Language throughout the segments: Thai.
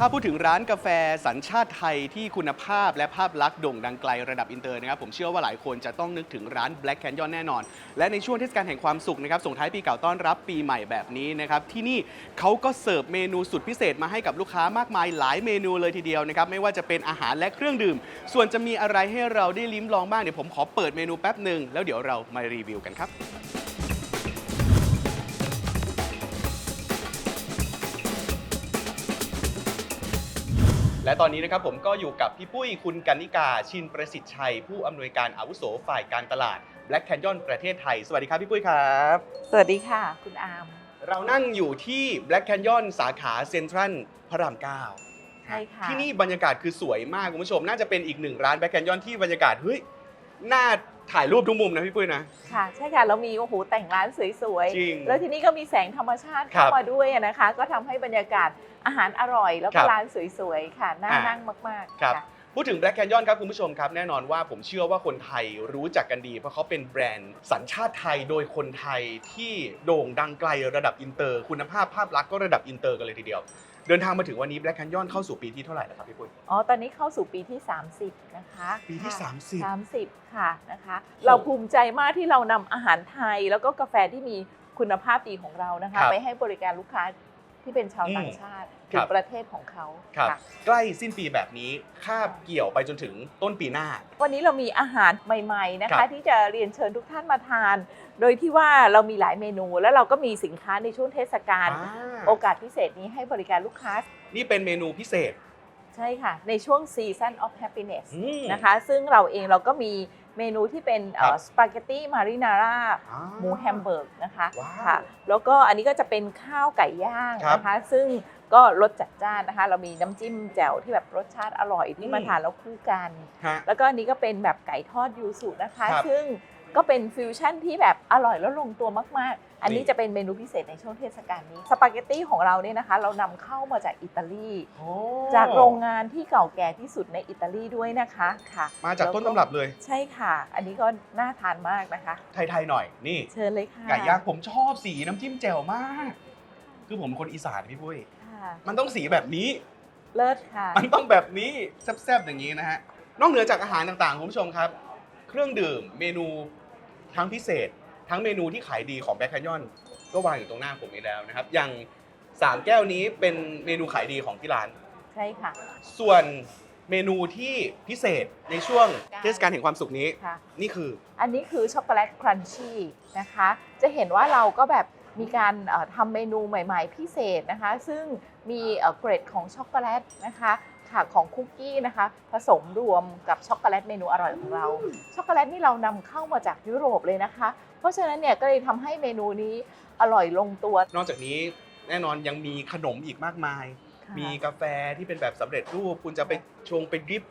ถ้าพูดถึงร้านกาแฟสัญชาติไทยที่คุณภาพและภาพลักษณ์โด่งดังไกลระดับอินเตอร์นะครับผมเชื่อว่าหลายคนจะต้องนึกถึงร้าน Black Canyon แน่นอน และในช่วงเทศกาลแห่งความสุขนะครับส่งท้ายปีเก่าต้อนรับปีใหม่แบบนี้นะครับที่นี่เขาก็เสิร์ฟเมนูสุดพิเศษมาให้กับลูกค้ามากมายหลายเมนูเลยทีเดียวนะครับไม่ว่าจะเป็นอาหารและเครื่องดื่ม ส่วนจะมีอะไรให้เราได้ลิ้มลองบ้างเดี๋ยวผมขอเปิดเมนูแป๊บหนึ่งแล้วเดี๋ยวเรามารีวิวกันครับ และตอนนี้นะครับผมก็อยู่กับพี่ปุ้ยคุณกันนิกาชินประสิทธิ์ชัย ผู้อำนวยการอาวุโสฝ่ายการตลาด Black Canyon ประเทศไทย สวัสดีครับพี่ปุ้ยครับ สวัสดีค่ะ คุณอาม เรานั่งอยู่ที่ Black Canyon สาขาเซ็นทรัลพระราม9ใช่ค่ะที่นี่บรรยากาศคือสวยมากคุณผู้ชม น่าจะเป็นอีกหนึ่งร้าน Black Canyon ที่บรรยากาศเฮ้ยน่า ถ่ายรูปทุกมุมนะพี่ปุ้ยนะ ค่ะใช่ค่ะเรามีโอ้โหแต่งร้านสวยจริง ๆ แล้วทีนี้ก็มีแสงธรรมชาติครัเข้าบมาด้วยอะนะคะ ก็ทำให้บรรยากาศอาหารอร่อย แล้วครัก็บร้านสวยๆค่ะน่าอ่านั่งมากๆครับ ค่ะ พูดถึง Black Canyon ครับคุณผู้ชมครับ แน่นอนว่าผมเชื่อว่าคนไทยรู้จักกันดี เพราะเขาเป็นแบรนด์สัญชาติไทยโดยคนไทยที่โด่งดังไกลระดับอินเตอร์ คุณภาพภาพลักษณ์ก็ระดับอินเตอร์กันเลยทีเดียว เดินทางมาถึงวันนี้ Black Canyon เข้าสู่ปีที่เท่าไหร่แล้วครับพี่ปุ้ย อ๋อ ตอนนี้เข้าสู่ปีที่ 30 นะคะปีที่ ค่ะ30 30 ค่ะนะคะ เราภูมิใจมากที่เรานำอาหารไทย แล้วก็กาแฟที่มีคุณภาพดีของเรานะครัคะ บ ไปให้บริการลูกค้า ที่เป็นชาวอืมต่างชาติคถึรังบ ประเทศของเขาครับค่ะใกล้สิ้นปีแบบนี้คาบเกี่ยวไปจนถึงต้นปีหน้า วันนี้เรามีอาหารใหม่ ๆ นะครัคะ บ ที่จะเรียนเชิญทุกท่านมาทาน โดยที่ว่าเรามีหลายเมนูแล้วเราก็มีสินค้าในช่วงเทศกาล อ่าโอกาสพิเศษนี้ให้บริการลูกค้า นี่เป็นเมนูพิเศษใช่ค่ะ ในช่วง Season of Happiness อืม นะคะ ซึ่งเราเองเราก็มี เมนูที่เป็นครับสปาเกตตี้มารินาร่าอ่าหมูแฮมเบอร์กนะคะว้าวค่ะแล้วก็อันนี้ก็จะเป็นข้าวไก่ย่างครับนะคะ ซึ่งก็รสจัดจ้านนะคะ เรามีน้ำจิ้มแจ่วที่แบบรสชาติอร่อยที่อืมมาทานแล้วคู่กันฮะแล้วก็อันนี้ก็เป็นแบบไก่ทอดยูสุนะคะครับซึ่ง ก็เป็นฟิวชั่นที่แบบอร่อยแล้วลงตัวมาก ๆ อันนี้นี่จะเป็นเมนูพิเศษในช่วงเทศกาลนี้ สปาเกตตี้ของเราเนี่ยนะคะ เรานำเข้ามาจากอิตาลีโอ้จากโรงงานที่เก่าแก่ที่สุดในอิตาลีด้วยนะคะค่ะ มาจากต้นตำรับเลย ใช่ค่ะ อันนี้ก็น่าทานมากนะคะ ไทย ๆ หน่อยนี่เชิญเลยค่ะไก่ย่างผมชอบสีน้ำจิ้มแจ่วมาก คือผมเป็นคนอีสานพี่ปุ้ยค่ะมันต้องสีแบบนี้เลิศค่ะ มันต้องแบบนี้แซ่บๆอย่างนี้นะฮะนอกเหนือจากอาหารต่างๆคุณผู้ชมครับ เครื่องดื่มเมนู ทั้งพิเศษ ทั้งเมนูที่ขายดีของแบคแคนยอนก็วางอยู่ตรงหน้าผมนี้แล้วนะครับ อย่าง 3 แก้วนี้เป็นเมนูขายดีของที่ร้าน ใช่ค่ะ ส่วนเมนูที่พิเศษในช่วงเทศกาลแห่งความสุขนี้ ค่ะ นี่คือ อันนี้คือช็อกโกแลตครันชี่นะคะ จะเห็นว่าเราก็แบบมีการเอ่อทำเมนูใหม่ ๆ พิเศษนะคะ ซึ่งมีเอ่อเกรดของช็อกโกแลตนะคะ ค่ะของคุกกี้นะคะ ผสมรวมกับช็อกโกแลตเมนูอร่อยของเรา ช็อกโกแลตนี่เรานำเข้ามาจากยุโรปเลยนะคะ เพราะฉะนั้นเนี่ยก็เลยทำให้เมนูนี้อร่อยลงตัว นอกจากนี้แน่นอนยังมีขนมอีกมากมายค่ะมีกาแฟที่เป็นแบบสำเร็จรูป คุณจะไปชงไปดริป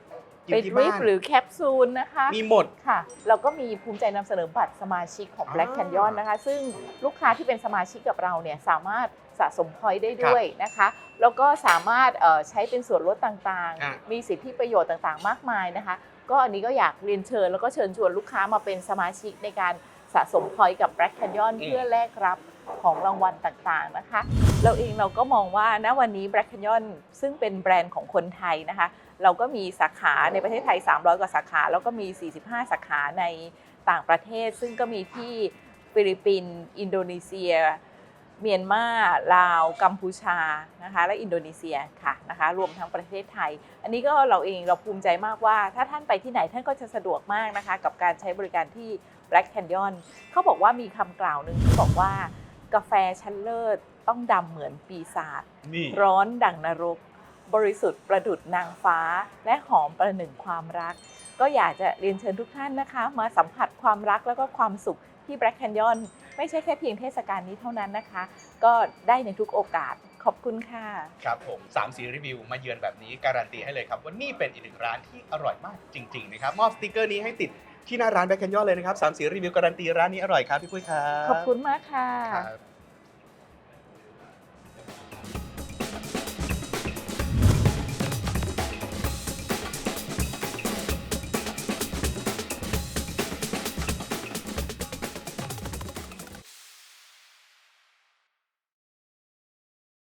กินเป็นที่ริบ้าปนหรือแคปซูลนะคะ มีหมดค่ะ เราก็มีภูมิใจนำเสนอบัตรสมาชิกของ Black อ่า Canyon นะคะ ซึ่งลูกค้าที่เป็นสมาชิกกับเราเนี่ยสามารถ สะสมพอยต์ได้ด้วยนะคะ แล้วก็สามารถเอ่อใช้เป็นส่วนลดต่างอะๆมีสิทธิประโยชน์ต่างๆ มากมายนะคะ ก็อันนี้ก็อยากเรียนเชิญแล้วก็เชิญชวนลูกค้ามาเป็นสมาชิกในการสะสมพอยต์กับ Black Canyon เพื่อแลกรับของรางวัลต่างๆนะคะ เราเองเราก็มองว่าณวันนี้ Black Canyon ซึ่งเป็นแบรนด์ของคนไทยนะคะ เราก็มีสาขาในประเทศไทย 300 กว่าสาขา แล้วก็มี 45 สาขาในต่างประเทศ ซึ่งก็มีที่ฟิลิปปินส์อินโดนีเซีย เมียนมาลาว กัมพูชานะคะ และอินโดนีเซียค่ะนะคะ รวมทั้งประเทศไทย อันนี้ก็เราเองเราภูมิใจมากว่า ถ้าท่านไปที่ไหนท่านก็จะสะดวกมากนะคะ กับการใช้บริการที่ Black Canyon เขาบอกว่ามีคำกล่าวหนึ่งที่บอกว่ากาแฟชั้นเลิศต้องดำเหมือนปีศาจนี่ร้อนดั่งนรก บริสุทธิ์ประดุดนางฟ้า และหอมประหนึ่งความรัก ก็อยากจะเรียนเชิญทุกท่านนะคะ มาสัมผัสความรักแล้วก็ความสุขที่ Black Canyon ไม่ใช่แค่เพียงเทศกาลนี้เท่านั้นนะคะ ก็ได้ในทุกโอกาสขอบคุณค่ะ ครับผม3สีรีวิวมาเยือนแบบนี้การันตีให้เลยครับว่านี่เป็นอีกหนึ่งร้านที่อร่อยมากจริงๆนะครับมอบสติกเกอร์นี้ให้ติดที่หน้าร้านแบ็คแคนยอนเลยนะครับ3สีรีวิวการันตีร้านนี้อร่อยครับพี่ปุ้ยครับขอบคุณมากค่ะครับ